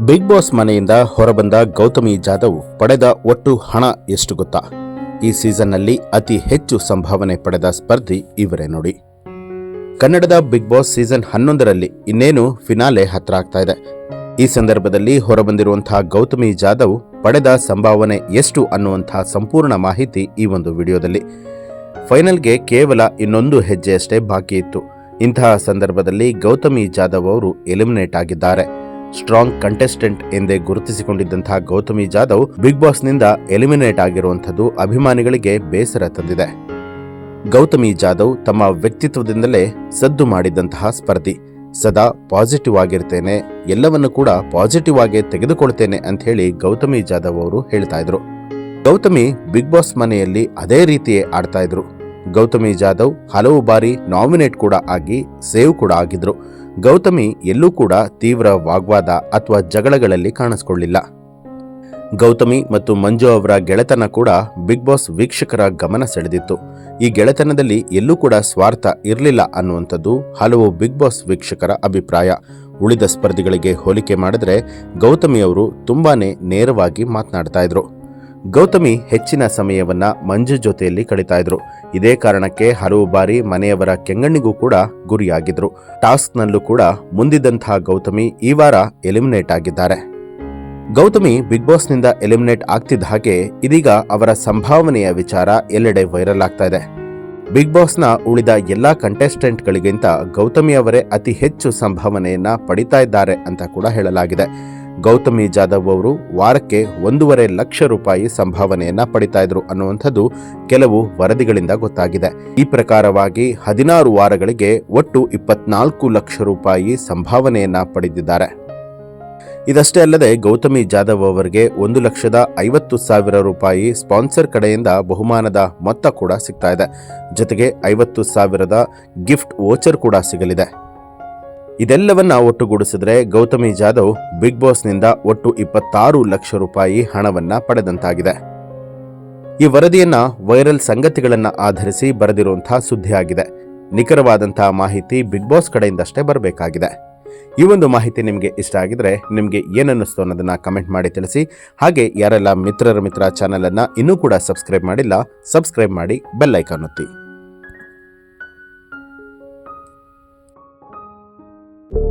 Big boss ಮನೆಯಿಂದ ಹೊರಬಂದ ಗೌತಮಿ ಜಾಧವ್ ಪಡೆದ ಒಟ್ಟು ಹಣ ಎಷ್ಟು ಗೊತ್ತಾ? ಈ ಸೀಸನ್ನಲ್ಲಿ ಅತಿ ಹೆಚ್ಚು ಸಂಭಾವನೆ ಪಡೆದ ಸ್ಪರ್ಧಿ ಇವರೇ ನೋಡಿ. ಕನ್ನಡದ ಬಿಗ್ ಬಾಸ್ ಸೀಸನ್ ಹನ್ನೊಂದರಲ್ಲಿ ಇನ್ನೇನು ಫಿನಾಲೆ ಹತ್ರ ಆಗ್ತಾ ಇದೆ. ಈ ಸಂದರ್ಭದಲ್ಲಿ ಹೊರಬಂದಿರುವಂತಹ ಗೌತಮಿ ಜಾಧವ್ ಪಡೆದ ಸಂಭಾವನೆ ಎಷ್ಟು ಅನ್ನುವಂತಹ ಸಂಪೂರ್ಣ ಮಾಹಿತಿ ಈ ಒಂದು ವಿಡಿಯೋದಲ್ಲಿ. ಫೈನಲ್ಗೆ ಕೇವಲ ಇನ್ನೊಂದು ಹೆಜ್ಜೆಯಷ್ಟೇ ಬಾಕಿ ಇತ್ತು. ಇಂತಹ ಸಂದರ್ಭದಲ್ಲಿ ಗೌತಮಿ ಜಾಧವ್ ಅವರು ಎಲಿಮಿನೇಟ್ ಆಗಿದ್ದಾರೆ. ಸ್ಟ್ರಾಂಗ್ ಕಂಟೆಸ್ಟೆಂಟ್ ಎಂದೇ ಗುರುತಿಸಿಕೊಂಡಿದ್ದಂತಹ ಗೌತಮಿ ಜಾಧವ್ ಬಿಗ್ ಬಾಸ್ನಿಂದ ಎಲಿಮಿನೇಟ್ ಆಗಿರುವಂಥದ್ದು ಅಭಿಮಾನಿಗಳಿಗೆ ಬೇಸರ ತಂದಿದೆ. ಗೌತಮಿ ಜಾಧವ್ ತಮ್ಮ ವ್ಯಕ್ತಿತ್ವದಿಂದಲೇ ಸದ್ದು ಮಾಡಿದಂತಹ ಸ್ಪರ್ಧಿ. ಸದಾ ಪಾಸಿಟಿವ್ ಆಗಿರ್ತೇನೆ, ಎಲ್ಲವನ್ನು ಕೂಡ ಪಾಸಿಟಿವ್ ಆಗಿ ತೆಗೆದುಕೊಳ್ತೇನೆ ಅಂತ ಹೇಳಿ ಗೌತಮಿ ಜಾಧವ್ ಅವರು ಹೇಳ್ತಾ ಇದ್ರು. ಗೌತಮಿ ಬಿಗ್ ಬಾಸ್ ಮನೆಯಲ್ಲಿ ಅದೇ ರೀತಿಯೇ ಆಡ್ತಾ ಇದ್ರು. ಗೌತಮಿ ಜಾಧವ್ ಹಲವು ಬಾರಿ ನಾಮಿನೇಟ್ ಕೂಡ ಆಗಿ ಸೇವ್ ಕೂಡ ಆಗಿದ್ರು. ಗೌತಮಿ ಎಲ್ಲೂ ಕೂಡ ತೀವ್ರ ವಾಗ್ವಾದ ಅಥವಾ ಜಗಳಗಳಲ್ಲಿ ಕಾಣಿಸ್ಕೊಳ್ಳಿಲ್ಲ. ಗೌತಮಿ ಮತ್ತು ಮಂಜು ಅವರ ಗೆಳೆತನ ಕೂಡ ಬಿಗ್ ಬಾಸ್ ವೀಕ್ಷಕರ ಗಮನ ಸೆಳೆದಿತ್ತು. ಈ ಗೆಳೆತನದಲ್ಲಿ ಎಲ್ಲೂ ಕೂಡ ಸ್ವಾರ್ಥ ಇರಲಿಲ್ಲ ಅನ್ನುವಂಥದ್ದು ಹಲವು ಬಿಗ್ ಬಾಸ್ ವೀಕ್ಷಕರ ಅಭಿಪ್ರಾಯ. ಉಳಿದ ಸ್ಪರ್ಧಿಗಳಿಗೆ ಹೋಲಿಕೆ ಮಾಡಿದ್ರೆ ಗೌತಮಿ ಅವರು ತುಂಬಾನೇ ನೇರವಾಗಿ ಮಾತನಾಡ್ತಾ ಇದ್ರು. ಗೌತಮಿ ಹೆಚ್ಚಿನ ಸಮಯವನ್ನ ಮಂಜು ಜೊತೆಯಲ್ಲಿ ಕಳೀತಾ ಇದ್ರು. ಇದೇ ಕಾರಣಕ್ಕೆ ಹಲವು ಬಾರಿ ಮನೆಯವರ ಕೆಂಗಣ್ಣಿಗೂ ಕೂಡ ಗುರಿಯಾಗಿದ್ರು. ಟಾಸ್ಕ್ನಲ್ಲೂ ಕೂಡ ಮುಂದಿದ್ದಂತಹ ಗೌತಮಿ ಈ ವಾರ ಎಲಿಮಿನೇಟ್ ಆಗಿದ್ದಾರೆ. ಗೌತಮಿ ಬಿಗ್ ಬಾಸ್ನಿಂದ ಎಲಿಮಿನೇಟ್ ಆಗ್ತಿದ್ದ ಹಾಗೆ ಇದೀಗ ಅವರ ಸಂಭಾವನೆಯ ವಿಚಾರ ಎಲ್ಲೆಡೆ ವೈರಲ್ ಆಗ್ತಾ ಇದೆ. ಬಿಗ್ ಬಾಸ್ನ ಉಳಿದ ಎಲ್ಲಾ ಕಂಟೆಸ್ಟೆಂಟ್ಗಳಿಗಿಂತ ಗೌತಮಿ ಅವರೇ ಅತಿ ಹೆಚ್ಚು ಸಂಭಾವನೆಯನ್ನ ಪಡಿತಾ ಇದ್ದಾರೆ ಅಂತ ಕೂಡ ಹೇಳಲಾಗಿದೆ. ಗೌತಮಿ ಜಾಧವ್ ಅವರು ವಾರಕ್ಕೆ ಒಂದೂವರೆ ಲಕ್ಷ ರೂಪಾಯಿ ಸಂಭಾವನೆಯನ್ನ ಪಡಿತಾ ಇದ್ರು ಅನ್ನುವಂಥದ್ದು ಕೆಲವು ವರದಿಗಳಿಂದ ಗೊತ್ತಾಗಿದೆ. ಈ ಪ್ರಕಾರವಾಗಿ ಹದಿನಾರು ವಾರಗಳಿಗೆ ಒಟ್ಟು ಇಪ್ಪತ್ನಾಲ್ಕು ಲಕ್ಷ ರೂಪಾಯಿ ಸಂಭಾವನೆಯನ್ನ ಪಡೆದಿದ್ದಾರೆ. ಇದಷ್ಟೇ ಅಲ್ಲದೆ ಗೌತಮಿ ಜಾಧವ್ ಅವರಿಗೆ ಒಂದು ಲಕ್ಷದ ಐವತ್ತು ಸಾವಿರ ರೂಪಾಯಿ ಸ್ಪಾನ್ಸರ್ ಕಡೆಯಿಂದ ಬಹುಮಾನದ ಮೊತ್ತ ಕೂಡ ಸಿಗ್ತಾ ಇದೆ. ಜೊತೆಗೆ ಐವತ್ತು ಸಾವಿರದ ಗಿಫ್ಟ್ ವೋಚರ್ ಕೂಡ ಸಿಗಲಿದೆ. ಇದೆಲ್ಲವನ್ನ ಒಟ್ಟುಗೂಡಿಸಿದ್ರೆ ಗೌತಮಿ ಜಾಧವ್ ಬಿಗ್ ಬಾಸ್ನಿಂದ ಒಟ್ಟು ಇಪ್ಪತ್ತಾರು ಲಕ್ಷ ರೂಪಾಯಿ ಹಣವನ್ನ ಪಡೆದಂತಾಗಿದೆ. ಈ ವರದಿಯನ್ನ ವೈರಲ್ ಸಂಗತಿಗಳನ್ನ ಆಧರಿಸಿ ಬರೆದಿರುವಂತಹ ಸುದ್ದಿಯಾಗಿದೆ ನಿಖರವಾದಂತಹ ಮಾಹಿತಿ ಬಿಗ್ ಬಾಸ್ ಕಡೆಯಿಂದಷ್ಟೇ ಬರಬೇಕಾಗಿದೆ. ಈ ಒಂದು ಮಾಹಿತಿ ನಿಮಗೆ ಇಷ್ಟ ಆಗಿದ್ರೆ ನಿಮಗೆ ಏನನ್ನಿಸ್ತು ಅನ್ನೋದನ್ನ ಕಮೆಂಟ್ ಮಾಡಿ ತಿಳಿಸಿ. ಹಾಗೆ ಯಾರೆಲ್ಲ ಮಿತ್ರರ ಮಿತ್ರ ಚಾನೆಲ್ ಅನ್ನ ಇನ್ನೂ ಕೂಡ ಸಬ್ಸ್ಕ್ರೈಬ್ ಮಾಡಿಲ್ಲ, ಸಬ್ಸ್ಕ್ರೈಬ್ ಮಾಡಿ ಬೆಲ್ ಐಕಾನ್ ಒತ್ತಿ.